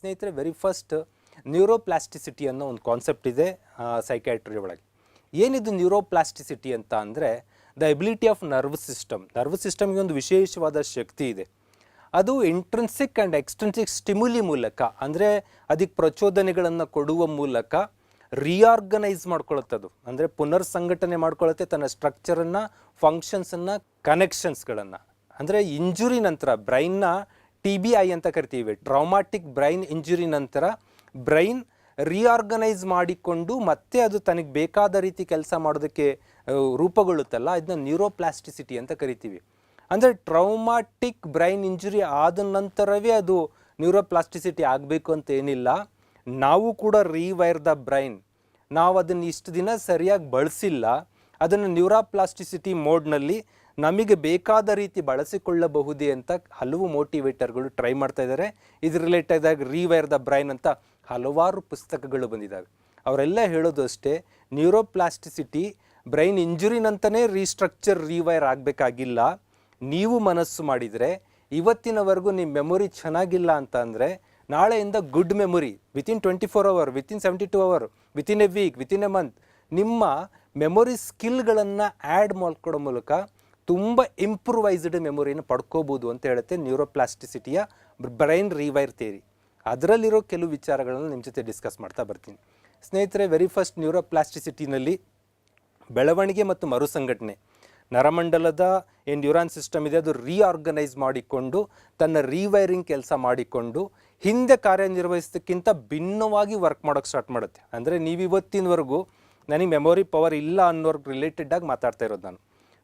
ಸ್ನೇಹಿತರೆ very first neuroplasticity ಅನ್ನೋ ಒಂದು ಕಾನ್ಸೆಪ್ಟ್ ಇದೆ ಸೈಕ್ಯಾಟ್ರಿ ಒಳಗೆ. ಏನಿದು ನ್ಯೂರೋಪ್ಲಾಸ್ಟಿಸಿಟಿ ಅಂತ ಅಂದರೆ the ability of nerve system nerve ಸಿಸ್ಟಮ್ಗೆ ಒಂದು ವಿಶೇಷವಾದ ಶಕ್ತಿ ಇದೆ. ಅದು ಇಂಟ್ರೆನ್ಸಿಕ್ ಆ್ಯಂಡ್ ಎಕ್ಸ್ಟ್ರೆನ್ಸಿಕ್ ಸ್ಟಿಮ್ಯುಲಿ ಮೂಲಕ, ಅಂದರೆ ಅದಕ್ಕೆ ಪ್ರಚೋದನೆಗಳನ್ನು ಕೊಡುವ ಮೂಲಕ ರಿಆರ್ಗನೈಸ್ ಅದು. ಅಂದರೆ ಪುನರ್ ಸಂಘಟನೆ ಮಾಡ್ಕೊಳ್ಳುತ್ತೆ ತನ್ನ ಸ್ಟ್ರಕ್ಚರನ್ನು ಫಂಕ್ಷನ್ಸನ್ನು ಕನೆಕ್ಷನ್ಸ್ಗಳನ್ನು ಅಂದರೆ ಇಂಜುರಿ ನಂತರ ಬ್ರೈನ್ನ ಟಿ ಬಿ ಐ ಅಂತ ಕರಿತೀವಿ. ಟ್ರಾಮಾಟಿಕ್ ಬ್ರೈನ್ ಇಂಜುರಿ ನಂತರ ಬ್ರೈನ್ ರಿಆರ್ಗನೈಸ್ ಮಾಡಿಕೊಂಡು ಮತ್ತೆ ಅದು ತನಗೆ ಬೇಕಾದ ರೀತಿ ಕೆಲಸ ಮಾಡೋದಕ್ಕೆ ರೂಪಗೊಳ್ಳುತ್ತಲ್ಲ ಇದನ್ನ ನ್ಯೂರೋಪ್ಲಾಸ್ಟಿಸಿಟಿ ಅಂತ ಕರಿತೀವಿ. ಅಂದರೆ ಟ್ರೌಮಾಟಿಕ್ ಬ್ರೈನ್ ಇಂಜುರಿ ಆದ ನಂತರವೇ ಅದು ನ್ಯೂರೋಪ್ಲಾಸ್ಟಿಸಿಟಿ ಆಗಬೇಕು ಅಂತ ಏನಿಲ್ಲ. ನಾವು ಕೂಡ ರೀವೈರ್ ದ ಬ್ರೈನ್ ನಾವು ಅದನ್ನು ಇಷ್ಟು ದಿನ ಸರಿಯಾಗಿ ಬಳಸಿಲ್ಲ. ಅದನ್ನು ನ್ಯೂರೋಪ್ಲಾಸ್ಟಿಸಿಟಿ ಮೋಡ್ನಲ್ಲಿ ನಮಗೆ ಬೇಕಾದ ರೀತಿ ಬಳಸಿಕೊಳ್ಳಬಹುದೇ ಅಂತ ಹಲವು ಮೋಟಿವೇಟರ್ಗಳು ಟ್ರೈ ಮಾಡ್ತಾ ಇದ್ದಾರೆ. ಇದು ರಿಲೇಟೆಡ್ ಆಗಿ ರೀವೈರ್ ದ ಬ್ರೈನ್ ಅಂತ ಹಲವಾರು ಪುಸ್ತಕಗಳು ಬಂದಿದ್ದಾವೆ. ಅವರೆಲ್ಲ ಹೇಳೋದು ಅಷ್ಟೇ, ನ್ಯೂರೋಪ್ಲಾಸ್ಟಿಸಿಟಿ ಬ್ರೈನ್ ಇಂಜುರಿನಂತಲೇ ರೀಸ್ಟ್ರಕ್ಚರ್ ರೀವೈರ್ ಆಗಬೇಕಾಗಿಲ್ಲ. ನೀವು ಮನಸ್ಸು ಮಾಡಿದರೆ ಇವತ್ತಿನವರೆಗೂ ನಿಮ್ಮ ಮೆಮೊರಿ ಚೆನ್ನಾಗಿಲ್ಲ ಅಂತ ಅಂದರೆ ನಾಳೆಯಿಂದ good memory within twenty four hour within seventy two hour within a week within a month ನಿಮ್ಮ ಮೆಮೊರಿ ಸ್ಕಿಲ್ಗಳನ್ನು ಆ್ಯಡ್ ಮಾಡ್ಕೊಡೋ ಮೂಲಕ ತುಂಬ ಇಂಪ್ರೂವೈಸ್ಡ್ ಮೆಮೊರಿನ ಪಡ್ಕೋಬೋದು ಅಂತ ಹೇಳುತ್ತೆ ನ್ಯೂರೋಪ್ಲಾಸ್ಟಿಸಿಟಿಯ ಬ್ರೈನ್ ರೀವೈರ್ ಥಿಯರಿ ಅದರಲ್ಲಿರೋ ಕೆಲವು ವಿಚಾರಗಳನ್ನು ನಿಮ್ಮ ಜೊತೆ ಡಿಸ್ಕಸ್ ಮಾಡ್ತಾ ಬರ್ತೀನಿ. ಸ್ನೇಹಿತರೆ ವೆರಿ ಫಸ್ಟ್ ನ್ಯೂರೋಪ್ಲಾಸ್ಟಿಸಿಟಿನಲ್ಲಿ ಬೆಳವಣಿಗೆ ಮತ್ತು ಮರುಸಂಘಟನೆ. ನರಮಂಡಲದ ಏನು ನ್ಯೂರಾನ್ ಸಿಸ್ಟಮ್ ಇದೆ, ಅದು ರೀಆರ್ಗನೈಸ್ ಮಾಡಿಕೊಂಡು, ತನ್ನ ರೀವೈರಿಂಗ್ ಕೆಲಸ ಮಾಡಿಕೊಂಡು, ಹಿಂದೆ ಕಾರ್ಯನಿರ್ವಹಿಸೋದಕ್ಕಿಂತ ಭಿನ್ನವಾಗಿ ವರ್ಕ್ ಮಾಡೋಕ್ಕೆ ಸ್ಟಾರ್ಟ್ ಮಾಡುತ್ತೆ. ಅಂದರೆ ನೀವು ಇವತ್ತಿನವರೆಗೂ ನನಗೆ ಮೆಮೊರಿ ಪವರ್ ಇಲ್ಲ ಅನ್ನೋರ್ಗೆ ರಿಲೇಟೆಡ್ ಆಗಿ ಮಾತಾಡ್ತಾ ಇರೋದು ನಾನು.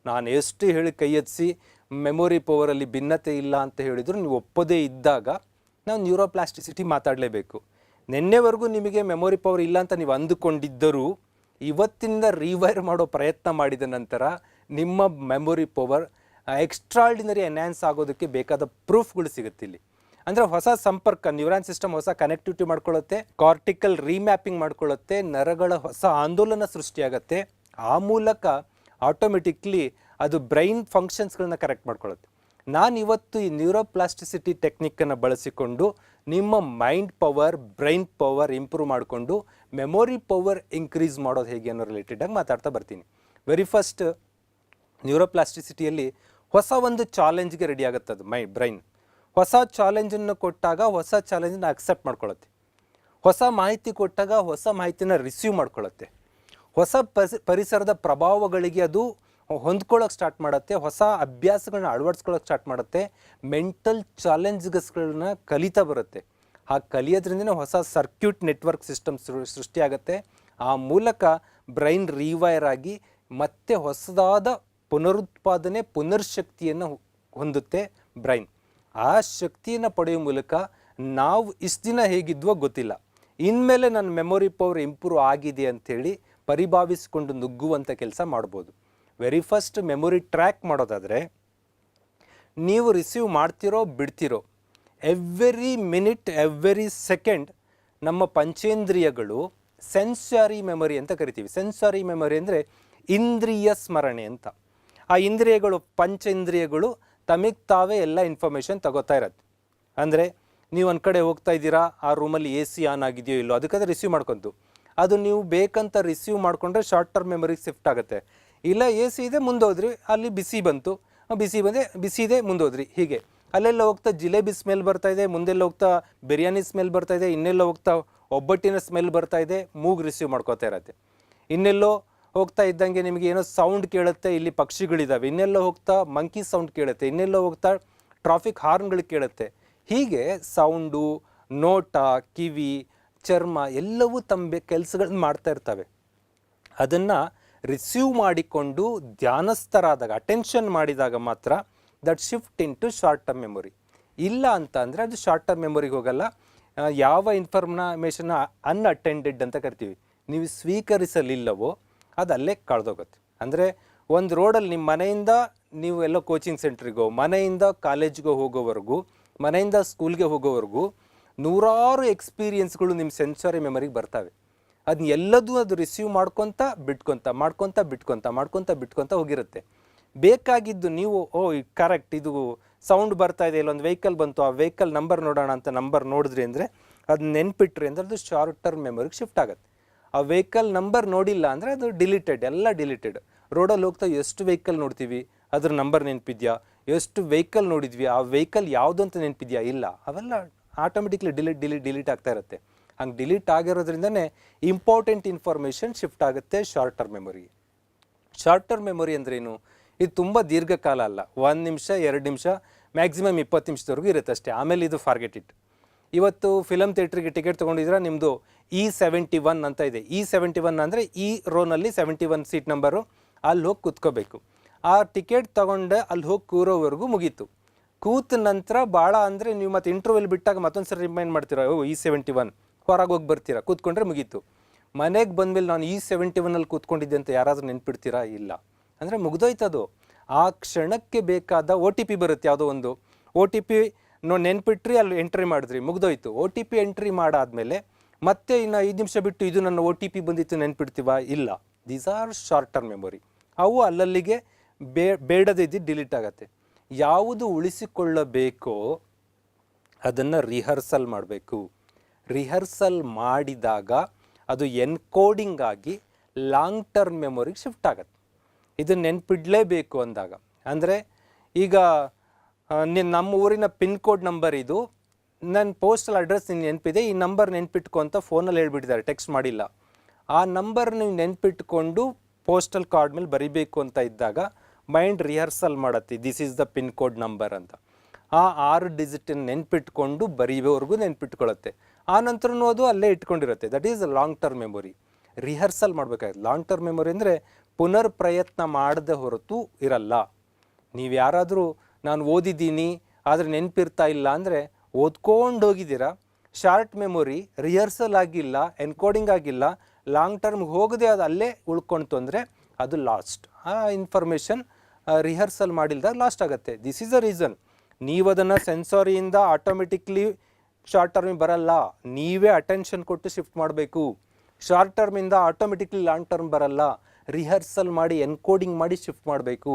ನಾನು ಎಷ್ಟು ಹೇಳಿ ಕೈ ಎತ್ತಿಸಿ ಮೆಮೊರಿ ಪವರಲ್ಲಿ ಭಿನ್ನತೆ ಇಲ್ಲ ಅಂತ ಹೇಳಿದ್ರು, ನೀವು ಒಪ್ಪದೇ ಇದ್ದಾಗ ನಾವು ನ್ಯೂರೋಪ್ಲಾಸ್ಟಿಸಿಟಿ ಮಾತಾಡಲೇಬೇಕು. ನಿನ್ನೆವರೆಗೂ ನಿಮಗೆ ಮೆಮೊರಿ ಪವರ್ ಇಲ್ಲ ಅಂತ ನೀವು ಅಂದುಕೊಂಡಿದ್ದರೂ ಇವತ್ತಿನಿಂದ ರಿವೈರ್ ಮಾಡೋ ಪ್ರಯತ್ನ ಮಾಡಿದ ನಂತರ ನಿಮ್ಮ ಮೆಮೊರಿ ಪವರ್ ಎಕ್ಸ್ಟ್ರಾರ್ಡಿನರಿ ಎನ್ಹ್ಯಾನ್ಸ್ ಆಗೋದಕ್ಕೆ ಬೇಕಾದ ಪ್ರೂಫ್ಗಳು ಸಿಗುತ್ತೆ ಇಲ್ಲಿ. ಅಂದರೆ ಹೊಸ ಸಂಪರ್ಕ ನ್ಯೂರಾನ್ ಸಿಸ್ಟಮ್ ಹೊಸ ಕನೆಕ್ಟಿವಿಟಿ ಮಾಡ್ಕೊಳ್ಳುತ್ತೆ ಕಾರ್ಟಿಕಲ್ ರೀಮ್ಯಾಪಿಂಗ್ ಮಾಡ್ಕೊಳ್ಳುತ್ತೆ, ನರಗಳ ಹೊಸ ಆಂದೋಲನ ಸೃಷ್ಟಿಯಾಗತ್ತೆ. ಆ ಮೂಲಕ ಆಟೋಮೆಟಿಕ್ಲಿ ಅದು ಬ್ರೈನ್ ಫಂಕ್ಷನ್ಸ್ಗಳನ್ನ ಕರೆಕ್ಟ್ ಮಾಡ್ಕೊಳ್ಳುತ್ತೆ. ನಾನು ಇವತ್ತು ಈ ನ್ಯೂರೋಪ್ಲಾಸ್ಟಿಸಿಟಿ ಟೆಕ್ನಿಕ್ಕನ್ನು ಬಳಸಿಕೊಂಡು ನಿಮ್ಮ mind power brain power improve ಮಾಡಿಕೊಂಡು ಮೆಮೊರಿ ಪವರ್ ಇನ್ಕ್ರೀಸ್ ಮಾಡೋದು ಹೇಗೆ ಅನ್ನೋ ರಿಲೇಟೆಡಾಗಿ ಮಾತಾಡ್ತಾ ಬರ್ತೀನಿ. ವೆರಿ ಫಸ್ಟ್ ನ್ಯೂರೋಪ್ಲಾಸ್ಟಿಸಿಟಿಯಲ್ಲಿ ಹೊಸ ಒಂದು ಚಾಲೆಂಜ್ಗೆ ರೆಡಿ ಆಗುತ್ತೆ ಅದು ಮೈ ಬ್ರೈನ್ ಹೊಸ ಚಾಲೆಂಜನ್ನು ಕೊಟ್ಟಾಗ ಹೊಸ ಚಾಲೆಂಜನ್ನು ಅಕ್ಸೆಪ್ಟ್ ಮಾಡ್ಕೊಳ್ಳುತ್ತೆ. ಹೊಸ ಮಾಹಿತಿ ಕೊಟ್ಟಾಗ ಹೊಸ ಮಾಹಿತಿನ ರಿಸೀವ್ ಮಾಡ್ಕೊಳ್ಳುತ್ತೆ. ಹೊಸ ಪರಿಸರದ ಪ್ರಭಾವಗಳಿಗೆ ಅದು ಹೊಂದ್ಕೊಳ್ಳೋಕೆ ಸ್ಟಾರ್ಟ್ ಮಾಡುತ್ತೆ, ಹೊಸ ಅಭ್ಯಾಸಗಳನ್ನ ಅಳವಡಿಸ್ಕೊಳ್ಳೋಕೆ ಸ್ಟಾರ್ಟ್ ಮಾಡುತ್ತೆ ಮೆಂಟಲ್ ಚಾಲೆಂಜಸ್ಗಳನ್ನ ಕಲಿತಾ ಬರುತ್ತೆ. ಆ ಕಲಿಯೋದ್ರಿಂದನೇ ಹೊಸ ಸರ್ಕ್ಯೂಟ್ ನೆಟ್ವರ್ಕ್ ಸಿಸ್ಟಮ್ ಸೃಷ್ಟಿಯಾಗುತ್ತೆ. ಆ ಮೂಲಕ ಬ್ರೈನ್ ರೀವೈರ್ ಆಗಿ ಮತ್ತೆ ಹೊಸದಾದ ಪುನರುತ್ಪಾದನೆ, ಪುನರ್ಶಕ್ತಿಯನ್ನು ಹೊಂದುತ್ತೆ ಬ್ರೈನ್ ಆ ಶಕ್ತಿಯನ್ನು ಪಡೆಯುವ ಮೂಲಕ ನಾವು ಇಷ್ಟು ದಿನ ಹೇಗಿದ್ವೋ ಗೊತ್ತಿಲ್ಲ. ಇನ್ಮೇಲೆ ನನ್ನ ಮೆಮೊರಿ ಪವರ್ ಇಂಪ್ರೂವ್ ಆಗಿದೆ ಅಂಥೇಳಿ ಪರಿಭಾವಿಸಿಕೊಂಡು ನುಗ್ಗುವಂಥ ಕೆಲಸ ಮಾಡ್ಬೋದು. ವೆರಿ ಫಸ್ಟ್ ಮೆಮೊರಿ ಟ್ರ್ಯಾಕ್ ಮಾಡೋದಾದರೆ, ನೀವು ರಿಸೀವ್ ಮಾಡ್ತಿರೋ, ಬಿಡ್ತಿರೋ ಎವ್ರಿ ಮಿನಿಟ್ ಎವ್ರಿ ಸೆಕೆಂಡ್ ನಮ್ಮ ಪಂಚೇಂದ್ರಿಯಗಳು ಸೆನ್ಸಾರಿ ಮೆಮೊರಿ ಅಂತ ಕರಿತೀವಿ. ಸೆನ್ಸಾರಿ ಮೆಮೊರಿ ಅಂದರೆ ಇಂದ್ರಿಯ ಸ್ಮರಣೆ ಅಂತ. ಆ ಇಂದ್ರಿಯಗಳು, ಪಂಚೇಂದ್ರಿಯಗಳು ತಮಗೆ ತಾವೇ ಎಲ್ಲ ಇನ್ಫಾರ್ಮೇಷನ್ ತಗೋತಾ ಇರತ್ತೆ. ಅಂದರೆ, ನೀವು ಒಂದು ಕಡೆ ಹೋಗ್ತಾ ಇದ್ದೀರಾ, ಆ ರೂಮಲ್ಲಿ ಎ ಸಿ ಆನ್ ಆಗಿದೆಯೋ ಇಲ್ಲೋ ಅದಕ್ಕಾದ್ರೆ ರಿಸೀವ್ ಮಾಡ್ಕೊಂತು. ಅದು ನೀವು ಬೇಕಂತ ರಿಸೀವ್ ಮಾಡಿಕೊಂಡ್ರೆ ಶಾರ್ಟ್ ಟರ್ಮ್ ಮೆಮೊರಿಗೆ ಶಿಫ್ಟ್ ಆಗುತ್ತೆ. ಇಲ್ಲ ಎ ಸಿ ಇದೆ, ಮುಂದೋದ್ರಿ. ಅಲ್ಲಿ ಬಿಸಿ ಬಂತು. ಬಿಸಿ ಬಂದೆ ಬಿಸಿ ಇದೆ, ಮುಂದೋದ್ರಿ. ಹೀಗೆ. ಅಲ್ಲೆಲ್ಲ ಹೋಗ್ತಾ ಜಿಲೇಬಿ ಸ್ಮೆಲ್ ಬರ್ತಾ ಇದೆ, ಮುಂದೆಲ್ಲ ಹೋಗ್ತಾ ಬಿರಿಯಾನಿ ಸ್ಮೆಲ್ ಬರ್ತಾ ಇದೆ, ಇನ್ನೆಲ್ಲ ಹೋಗ್ತಾ ಒಬ್ಬಟ್ಟಿನ ಸ್ಮೆಲ್ ಬರ್ತಾ ಇದೆ, ಮೂಗ್ ರಿಸೀವ್ ಮಾಡ್ಕೋತಾ ಇರತ್ತೆ. ಇನ್ನೆಲ್ಲೋ ಹೋಗ್ತಾ ಇದ್ದಂಗೆ ನಿಮಗೆ ಏನೋ ಸೌಂಡ್ ಕೇಳುತ್ತೆ, ಇಲ್ಲಿ ಪಕ್ಷಿಗಳಿದ್ದಾವೆ ಇನ್ನೆಲ್ಲೋ ಹೋಗ್ತಾ ಮಂಕಿ ಸೌಂಡ್ ಕೇಳುತ್ತೆ. ಇನ್ನೆಲ್ಲೋ ಹೋಗ್ತಾ ಟ್ರಾಫಿಕ್ ಹಾರ್ನ್ಗಳು ಕೇಳುತ್ತೆ. ಹೀಗೆ ಸೌಂಡು ನೋಟ, ಕಿವಿ ಚರ್ಮ ಎಲ್ಲವೂ ತಮ್ಮ ಕೆಲಸಗಳನ್ನ ಮಾಡ್ತಾ ಇರ್ತವೆ. ಅದನ್ನು ರಿಸೀವ್ ಮಾಡಿಕೊಂಡು ಧ್ಯಾನಸ್ಥರಾದಾಗ ಅಟೆನ್ಷನ್ ಮಾಡಿದಾಗ ಮಾತ್ರ that shift into short term memory ಇಲ್ಲ ಅಂತ ಅಂದರೆ ಅದು ಶಾರ್ಟ್ ಟರ್ಮ್ ಮೆಮೊರಿಗೆ ಹೋಗಲ್ಲ. ಯಾವ ಇನ್ಫಾರ್ಮೇಷನ್ ಅನ್ಅಟೆಂಡೆಡ್ ಅಂತ ಕರಿತೀವಿ. ನೀವು ಸ್ವೀಕರಿಸಲಿಲ್ಲವೋ ಅದು ಅಲ್ಲೇ ಕಳೆದೋಗುತ್ತೆ. ಅಂದರೆ ಒಂದು ರೋಡಲ್ಲಿ ನಿಮ್ಮ ಮನೆಯಿಂದ ನೀವು ಎಲ್ಲೋ ಕೋಚಿಂಗ್ ಸೆಂಟ್ರಿಗೋ ಮನೆಯಿಂದ ಕಾಲೇಜ್ಗೋ ಹೋಗೋವರೆಗೂ, ಮನೆಯಿಂದ ಸ್ಕೂಲ್ಗೆ ಹೋಗೋವರೆಗೂ ನೂರಾರು ಎಕ್ಸ್ಪೀರಿಯೆನ್ಸ್ಗಳು ನಿಮ್ಮ ಸೆನ್ಸರಿ ಮೆಮರಿಗೆ ಬರ್ತವೆ. ಅದನ್ನ ಎಲ್ಲದೂ ಅದು ರಿಸೀವ್ ಮಾಡ್ಕೊತ, ಬಿಟ್ಕೊತ ಮಾಡ್ಕೊತ ಬಿಟ್ಕೊತ ಮಾಡ್ಕೊತ, ಬಿಟ್ಕೊತ ಹೋಗಿರುತ್ತೆ. ಬೇಕಾಗಿದ್ದು ನೀವು, ಓ ಕರೆಕ್ಟ್ ಇದು ಸೌಂಡ್ ಬರ್ತಾ ಇದೆ, ಇಲ್ಲೊಂದು ವೆಹಿಕಲ್ ಬಂತು, ಆ ವೆಹಿಕಲ್ ನಂಬರ್ ನೋಡೋಣ ಅಂತ ನಂಬರ್ ನೋಡಿದ್ರಿ ಅಂದರೆ ಅದು ನೆನ್ಪಿಟ್ರಿ ಅಂದರೆ ಅದು ಶಾರ್ಟ್ ಟರ್ಮ್ ಮೆಮೊರಿಗೆ ಶಿಫ್ಟ್ ಆಗುತ್ತೆ. ಆ ವೆಹಿಕಲ್ ನಂಬರ್ ನೋಡಿಲ್ಲ ಅಂದರೆ ಅದು ಡಿಲೀಟೆಡ್ ಎಲ್ಲ ಡಿಲೀಟೆಡ್ ರೋಡಲ್ಲಿ ಹೋಗ್ತಾ ಎಷ್ಟು ವೆಹಿಕಲ್ ನೋಡ್ತೀವಿ, ಅದ್ರ ನಂಬರ್ ನೆನಪಿದ್ಯಾ? ಎಷ್ಟು ವೆಹಿಕಲ್ ನೋಡಿದ್ವಿ, ಆ ವೆಹಿಕಲ್ ಯಾವುದು ಅಂತ ನೆನಪಿದ್ಯಾ? ಇಲ್ಲ. ಅವೆಲ್ಲ ಆಟೋಮೆಟಿಕ್ಲಿ ಡಿಲೀಟ್ ಡಿಲೀಟ್ ಡಿಲೀಟ್ ಆಗ್ತಾ ಇರುತ್ತೆ. ಹಂಗೆ ಡಿಲೀಟ್ ಆಗಿರೋದ್ರಿಂದನೇ ಇಂಪಾರ್ಟೆಂಟ್ ಇನ್ಫಾರ್ಮೇಷನ್ ಶಿಫ್ಟ್ ಆಗುತ್ತೆ short term memory short term memory ಅಂದ್ರೇನು ಇದು ತುಂಬ ದೀರ್ಘಕಾಲ ಅಲ್ಲ. ಒಂದು ನಿಮಿಷ, ಎರಡು ನಿಮಿಷ ಮ್ಯಾಕ್ಸಿಮಮ್ ಇಪ್ಪತ್ತು ನಿಮಿಷದವರೆಗೂ ಇರುತ್ತೆ ಅಷ್ಟೇ. ಆಮೇಲೆ ಇದು ಫಾರ್ಗೆಟ್ ಇಟ್ ಇವತ್ತು ಫಿಲಮ್ ಥಿಯೇಟ್ರಿಗೆ ಟಿಕೆಟ್ ತೊಗೊಂಡಿದ್ರೆ ನಿಮ್ಮದು ಇ ಸೆವೆಂಟಿ ಒನ್ ಅಂತ ಇದೆ. ಇ ಸೆವೆಂಟಿ ಒನ್ ಅಂದರೆ ಈ ರೋನಲ್ಲಿ ಸೆವೆಂಟಿ ಒನ್ ಸೀಟ್ ನಂಬರು ಅಲ್ಲಿ ಹೋಗಿ ಕೂತ್ಕೋಬೇಕು. ಆ ಟಿಕೆಟ್ ತೊಗೊಂಡು ಅಲ್ಲಿ ಹೋಗಿ ಕೂರೋವರೆಗೂ ಮುಗೀತು. ಕೂತ ನಂತರ ಭಾಳ ಅಂದರೆ ನೀವು ಮತ್ತೆ ಇಂಟರ್ವ್ಯೂಲ್ ಬಿಟ್ಟಾಗ ಮತ್ತೊಂದು ಸರಿ ರಿಮೈಂಡ್ ಮಾಡ್ತೀರಾ, ಓ ಇ ಸೆವೆಂಟಿ ಒನ್ ಹೊರಗೆ ಹೋಗಿ ಬರ್ತೀರಾ? ಕೂತ್ಕೊಂಡ್ರೆ ಮುಗೀತು. ಮನೆಗೆ ಬಂದಮೇಲೆ ನಾನು ಈ ಸೆವೆಂಟಿ ಒನ್ನಲ್ಲಿ ಕೂತ್ಕೊಂಡಿದ್ದೆ ಅಂತ ಯಾರಾದರೂ ನೆನ್ಪಿಡ್ತೀರಾ? ಇಲ್ಲ. ಅಂದರೆ ಮುಗ್ದೋಯ್ತದು. ಆ ಕ್ಷಣಕ್ಕೆ ಬೇಕಾದ ಒ ಟಿ ಪಿ ಬರುತ್ತೆ, ಯಾವುದೋ ಒಂದು. ಒ ಟಿ ಪಿ ನೋ ನೆನ್ಪಿಟ್ರಿ, ಅಲ್ಲಿ ಎಂಟ್ರಿ ಮಾಡಿದ್ರಿ, ಮುಗ್ದೋಯ್ತು. ಒ ಟಿ ಪಿ ಎಂಟ್ರಿ ಮಾಡಾದಮೇಲೆ ಮತ್ತೆ ಇನ್ನು ಐದು ನಿಮಿಷ ಬಿಟ್ಟು ಇದು ನನ್ನ ಒ ಟಿ ಪಿ ಬಂದಿತ್ತು, ನೆನ್ಪಿಡ್ತೀವ? ಇಲ್ಲ. These are short term memory ಅವು ಅಲ್ಲಲ್ಲಿಗೆ ಬೇ ಬೇಡದಿದ್ದು ಡಿಲೀಟ್ ಆಗತ್ತೆ. ಯಾವುದು ಉಳಿಸಿಕೊಳ್ಳಬೇಕೋ ಅದನ್ನು ರಿಹರ್ಸಲ್ ಮಾಡಬೇಕು. ರಿಹರ್ಸಲ್ ಮಾಡಿದಾಗ ಅದು ಎನ್ಕೋಡಿಂಗ್ ಆಗಿ ಲಾಂಗ್ ಟರ್ಮ್ ಮೆಮೊರಿಗೆ ಶಿಫ್ಟ್ ಆಗುತ್ತೆ. ಇದು ನೆನ್ಪಿಡಲೇಬೇಕು ಅಂದಾಗ. ಅಂದರೆ ಈಗ ನಮ್ಮ ಊರಿನ ಪಿನ್ ಕೋಡ್ ನಂಬರ್ ಇದು ನನ್ನ ಪೋಸ್ಟಲ್ ಅಡ್ರೆಸ್ ನಿನ್ನ ನೆನಪಿದೆ, ಈ ನಂಬರ್ ನೆನ್ಪಿಟ್ಕೊ ಅಂತ ಫೋನಲ್ಲಿ ಹೇಳ್ಬಿಟ್ಟಿದ್ದಾರೆ ಟೆಕ್ಸ್ಟ್ ಮಾಡಿಲ್ಲ. ಆ ನಂಬರ್ ನೀವು ನೆನ್ಪಿಟ್ಕೊಂಡು ಪೋಸ್ಟಲ್ ಕಾರ್ಡ್ ಮೇಲೆ ಬರಿಬೇಕು ಅಂತ ಇದ್ದಾಗ ಮೈಂಡ್ ರಿಹರ್ಸಲ್ ಮಾಡತ್ತೆ. This is the pin code number ಅಂತ. ಆ ಆರು ಡಿಜಿಟ್ ನೆನ್ಪಿಟ್ಕೊಂಡು ಬರೀವರೆಗೂ ನೆನ್ಪಿಟ್ಕೊಳ್ಳುತ್ತೆ ಆ ನಂತರನೂ ಅದು ಅಲ್ಲೇ ಇಟ್ಕೊಂಡಿರುತ್ತೆ. That is long term memory rehearsal ಮಾಡಬೇಕಾಗುತ್ತೆ. ಲಾಂಗ್ ಟರ್ಮ್ ಮೆಮೊರಿ ಅಂದರೆ ಪುನರ್ ಪ್ರಯತ್ನ ಮಾಡದೆ ಹೊರತು ಇರಲ್ಲ. ನೀವು ಯಾರಾದರೂ ನಾನು ಓದಿದ್ದೀನಿ, ಆದರೆ ನೆನಪಿರ್ತಾ ಇಲ್ಲ ಅಂದರೆ ಓದ್ಕೊಂಡು ಹೋಗಿದ್ದೀರಾ ಶಾರ್ಟ್ ಮೆಮೊರಿ ರಿಹರ್ಸಲ್ ಆಗಿಲ್ಲ ಎನ್ಕೋಡಿಂಗ್ ಆಗಿಲ್ಲ ಲಾಂಗ್ ಟರ್ಮ್ಗೆ ಹೋಗದೆ ಅದು ಅಲ್ಲೇ ಉಳ್ಕೊಳ್ತು ಅಂದರೆ ಅದು ಲಾಸ್ಟ್ ಆ ಇನ್ಫಾರ್ಮೇಷನ್ ರಿಹರ್ಸಲ್ ಮಾಡಿಲ್ದಾಗ ಲಾಸ್ಟ್ ಆಗುತ್ತೆ. ದಿಸ್ ಈಸ್ ಅ ರೀಸನ್ ನೀವು ಅದನ್ನು ಸೆನ್ಸಾರಿಯಿಂದ ಆಟೋಮೆಟಿಕ್ಲಿ ಶಾರ್ಟ್ ಟರ್ಮಿಗೆ ಬರಲ್ಲ. ನೀವೇ ಅಟೆನ್ಷನ್ ಕೊಟ್ಟು ಶಿಫ್ಟ್ ಮಾಡಬೇಕು. ಶಾರ್ಟ್ ಟರ್ಮಿಂದ ಆಟೋಮೆಟಿಕ್ಲಿ ಲಾಂಗ್ ಟರ್ಮ್ ಬರಲ್ಲ. ರಿಹರ್ಸಲ್ ಮಾಡಿ ಎನ್ಕೋಡಿಂಗ್ ಮಾಡಿ ಶಿಫ್ಟ್ ಮಾಡಬೇಕು.